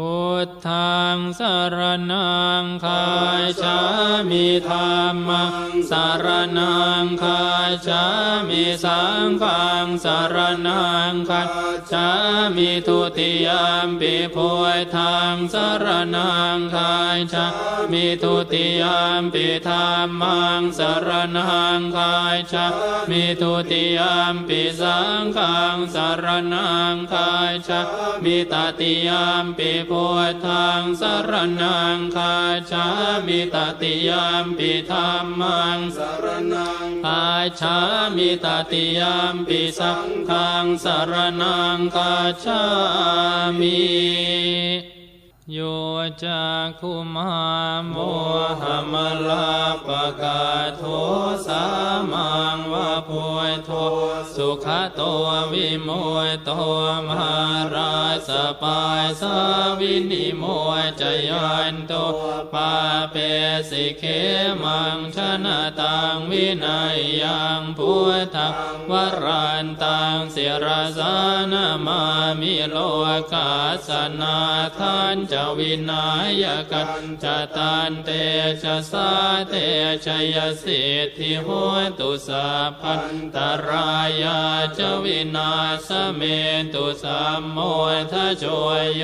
พุทธังสรนังคาชามิธรรมัง สารนังคาชามิสังฆังสารนังคาชามิทุติยามปิพุทธังสารนังคาชามิทุติยามปิธรรมังสารนังคาชามิทุติยามปิสังฆังสารนังคาชามิตติยามปิพุทธังสารนังคาชามิตติยามปิธรรมังสารนังคาชามิตติยามปิสังฆังสารนังคาชามิโยจากคุมาโมหมลา วิโมยโตมหาราสปายสาวินิโมยจยันโตปาเปสิเคมังชนะตังวินัยยังพุทธังวรันตังเสยรสานามามิโลกาสนาทันจะวินายกันจะตันเตชะสาเตชยสิทธิโหตุสัพพันตรายาจะวินาสเมตุสัมโมทะโชยโย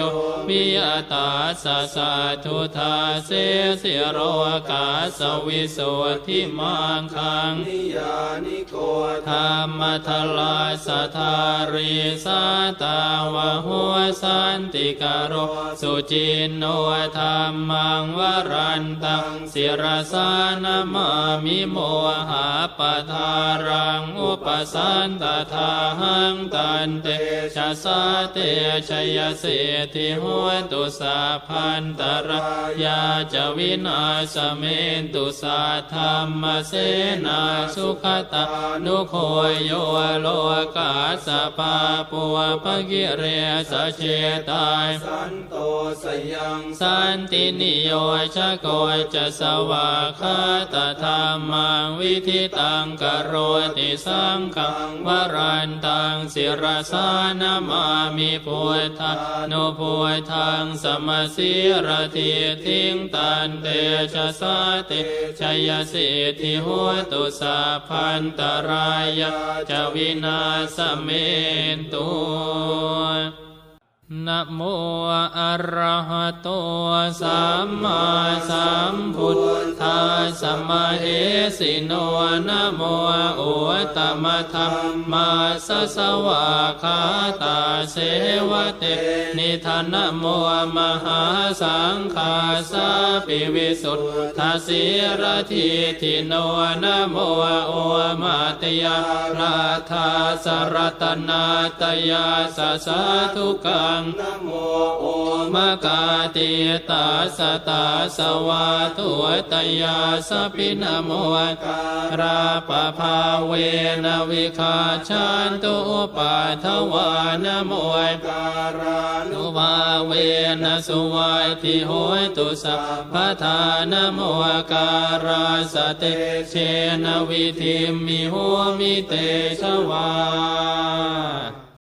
วิยตาสะสะทุทาเสสิโรกาสวิโสทิมังคังนิยานิโกธรรมทลาสทาริสาตาวะหัวสันติกโรสุจินโนธรรมังวรันตังศิรสานามามิโมหาปทารังอุปสันตทาหังตันเตชะสาเตชยเสธิหัวตุสาพันตรายาจวินาสเมนตุสาธรรมเสนาสุขตานุโคโยโลกาสปาปัวภกิเรสเชตายสันโตสยังสันตินิโยชะโกจะสวาคาตธรรมังวิธิตังกโรติสังฆังวรันตังศิรสานามามิพุทธานุพุทธังสมสีรติทิงตันเตชะสาติชยสิทธิหัวตุสาพันตรายาจะวินาสเมนตุนะโมอะระหะโตสัมมาสัมพุทธ สมะเอสิโนนะโมอุตมะธรรมาสสวะคาตาเสวะเตนิทานโมมหาสังฆาสาปิวิสุทธาสิรทิทิโนนะโมโอมาตยาราธาสรตนาตยาสสาธุกังนะโมโอมะกาติตาสตาสวาตุตยาสปินโมการาปภาเวนวิคาชันตุปาทวานโมการานุนุภาเวนสุวัยทิโหตุสัพพทานโมการาสเตเชนวิธิมิโหมิเตชวา